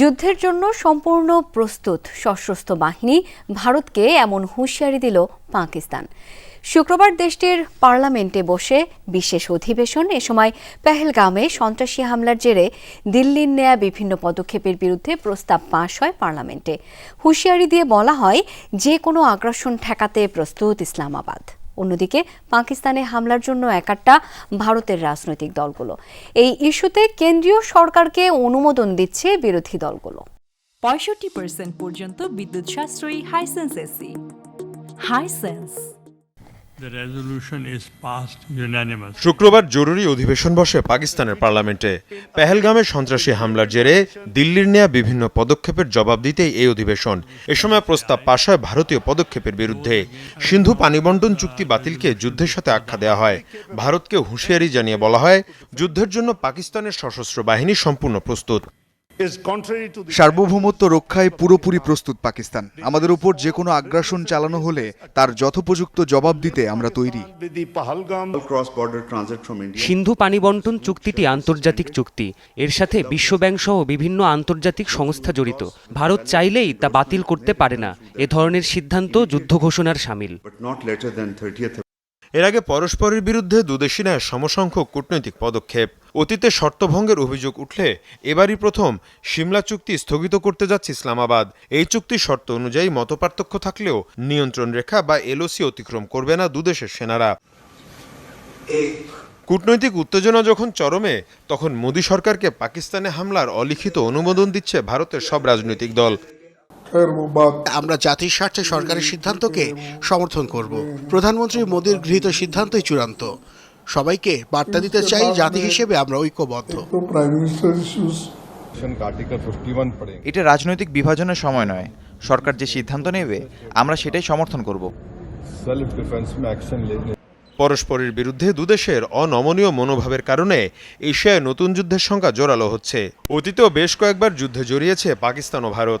যুদ্ধের জন্য সম্পূর্ণ প্রস্তুত সশস্ত্র বাহিনী ভারতকে এমন হুঁশিয়ারি দিল পাকিস্তান। শুক্রবার দেশটির পার্লামেন্টে বসে বিশেষ অধিবেশন, এ সময় পেহেলগামে সন্ত্রাসী হামলার জেরে দিল্লির নেয়া বিভিন্ন পদক্ষেপের বিরুদ্ধে প্রস্তাব পাশ হয় পার্লামেন্টে। হুঁশিয়ারি দিয়ে বলা হয়, যে কোনো আগ্রাসন ঠেকাতে প্রস্তুত ইসলামাবাদ। অন্যদিকে পাকিস্তানে হামলার জন্য একাট্টা ভারতের রাজনৈতিক দলগুলো। এই ইস্যুতে কেন্দ্রীয় সরকারকে অনুমোদন দিচ্ছে বিরোধী দলগুলো। পঁয়ষট্টি পার্সেন্ট পর্যন্ত বিদ্যুৎ সাশ্রয়ী হাইসেন্স এসি হাইসেন্স শুক্রবার জরুরি অধিবেশন বসে পাকিস্তানের পার্লামেন্টে। পেহেলগামে সন্ত্রাসী হামলার জেরে দিল্লির নেয়া বিভিন্ন পদক্ষেপের জবাব দিতেই এই অধিবেশন। এ সময় প্রস্তাব পাশ হয় ভারতীয় পদক্ষেপের বিরুদ্ধে। সিন্ধু পানিবন্টন চুক্তি বাতিলকে যুদ্ধের সাথে আখ্যা দেওয়া হয়। ভারতকে হুঁশিয়ারি জানিয়ে বলা হয়, যুদ্ধের জন্য পাকিস্তানের সশস্ত্র বাহিনী সম্পূর্ণ প্রস্তুত। Is contrary to the সার্বভৌমত্ব রক্ষায় পুরোপুরি প্রস্তুত পাকিস্তান। আমাদের উপর যে কোনো আগ্রাসন চালানো হলে তার যথোপযুক্ত জবাব দিতে আমরা তৈরি. সিন্ধু পানি বন্টন চুক্তিটি আন্তর্জাতিক চুক্তি। এর সাথে বিশ্বব্যাংক সহ বিভিন্ন আন্তর্জাতিক সংস্থা জড়িত। ভারত চাইলেই তা বাতিল করতে পারে না। এ ধরনের সিদ্ধান্ত যুদ্ধ ঘোষণার সামিল। এর আগে পরস্পরের বিরুদ্ধে দুদেশই নেয় সমসংখ্যক কূটনৈতিক পদক্ষেপ। অতীতে শর্তভঙ্গের অভিযোগ উঠলে এবারই প্রথম সিমলা চুক্তি স্থগিত করতে যাচ্ছে ইসলামাবাদ। এই চুক্তির শর্ত অনুযায়ী মতপার্থক্য থাকলেও নিয়ন্ত্রণ রেখা বা এলওসি অতিক্রম করবে না দুদেশের সেনারা। কূটনৈতিক উত্তেজনা যখন চরমে তখন মোদী সরকারকে পাকিস্তানে হামলার অলিখিত অনুমোদন দিচ্ছে ভারতের সব রাজনৈতিক দল। আমরা জাতির স্বার্থে সরকারের সিদ্ধান্তকে সমর্থন করব। প্রধানমন্ত্রী মোদীর গৃহীত সিদ্ধান্তই চূড়ান্ত। সবাইকে বার্তা দিতে চাই জাতি হিসেবে আমরা ঐক্যবদ্ধ। এটা রাজনৈতিক বিভাজনের সময় নয়। সরকার যে সিদ্ধান্ত নেবে আমরা সেটাই সমর্থন করব। পরস্পরের বিরুদ্ধে দুদেশের অনমনীয় মনোভাবের কারণে এশিয়ায় নতুন যুদ্ধের সংখ্যা জোরালো হচ্ছে। অতীতেও বেশ কয়েকবার যুদ্ধে জড়িয়েছে পাকিস্তান ও ভারত।